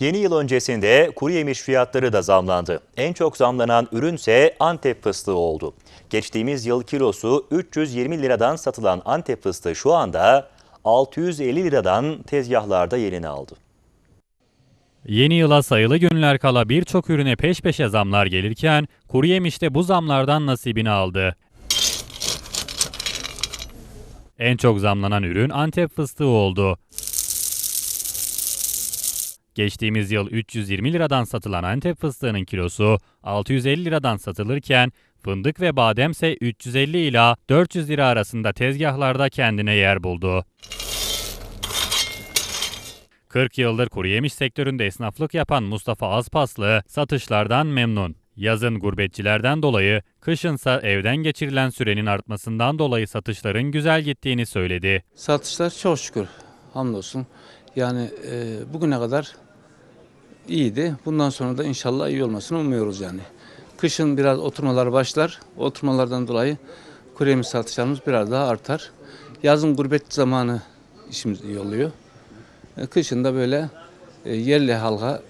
Yeni yıl öncesinde kuru yemiş fiyatları da zamlandı. En çok zamlanan ürünse Antep fıstığı oldu. Geçtiğimiz yıl kilosu 320 liradan satılan Antep fıstığı şu anda 650 liradan tezgahlarda yerini aldı. Yeni yıla sayılı günler kala birçok ürüne peş peşe zamlar gelirken kuru yemiş de bu zamlardan nasibini aldı. En çok zamlanan ürün Antep fıstığı oldu. Geçtiğimiz yıl 320 liradan satılan Antep fıstığının kilosu 650 liradan satılırken fındık ve bademse 350 ila 400 lira arasında tezgahlarda kendine yer buldu. 40 yıldır kuru yemiş sektöründe esnaflık yapan Mustafa Azpaslı satışlardan memnun. Yazın gurbetçilerden dolayı, kışınsa evden geçirilen sürenin artmasından dolayı satışların güzel gittiğini söyledi. Satışlar çok şükür hamdolsun. Yani e, bugüne kadar iyiydi. Bundan sonra da inşallah iyi olmasını umuyoruz yani. Kışın biraz oturmalar başlar. Oturmalardan dolayı kuru yemiş satışlarımız biraz daha artar. Yazın gurbet zamanı işimiz iyi oluyor. E, kışın da böyle e, yerli halka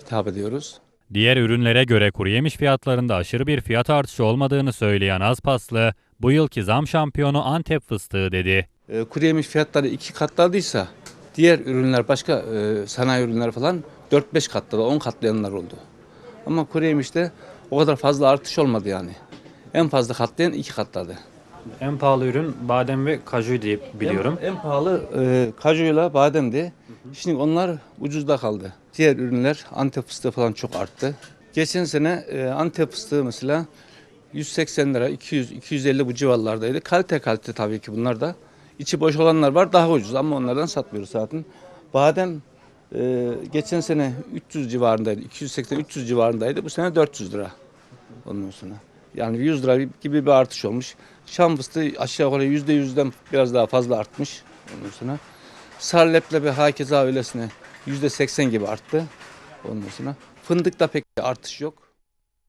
hitap ediyoruz. Diğer ürünlere göre kuru yemiş fiyatlarında aşırı bir fiyat artışı olmadığını söyleyen Azpaslı, bu yılki zam şampiyonu Antep fıstığı dedi. E, kuru yemiş fiyatları iki katladıysa diğer ürünler başka e, sanayi ürünler falan 4-5 katladı, 10 katlayanlar oldu. Ama kuru yemişte o kadar fazla artış olmadı yani. En fazla katlayan iki katladı. En pahalı ürün badem ve kaju diye biliyorum. En, en pahalı e, kajuyla bademdi. Şimdi onlar ucuzda kaldı. Diğer ürünler Antep fıstığı falan çok arttı. Geçen sene e, Antep fıstığı mesela 180 lira, 200, 250 bu civarlardaydı. Kalite kalite tabii ki bunlar da. İçi boş olanlar var daha ucuz ama onlardan satmıyoruz zaten. Badem e, geçen sene 300 civarındaydı, 280-300 civarındaydı. Bu sene 400 lira ondan sonra. Yani 100 lira gibi bir artış olmuş. Şam fıstığı aşağı yukarı %100'den biraz daha fazla artmış ondan sonra. Sarlep'le ve hakeza öylesine %80 gibi arttı ondan sonra. Fındıkta pek bir artış yok.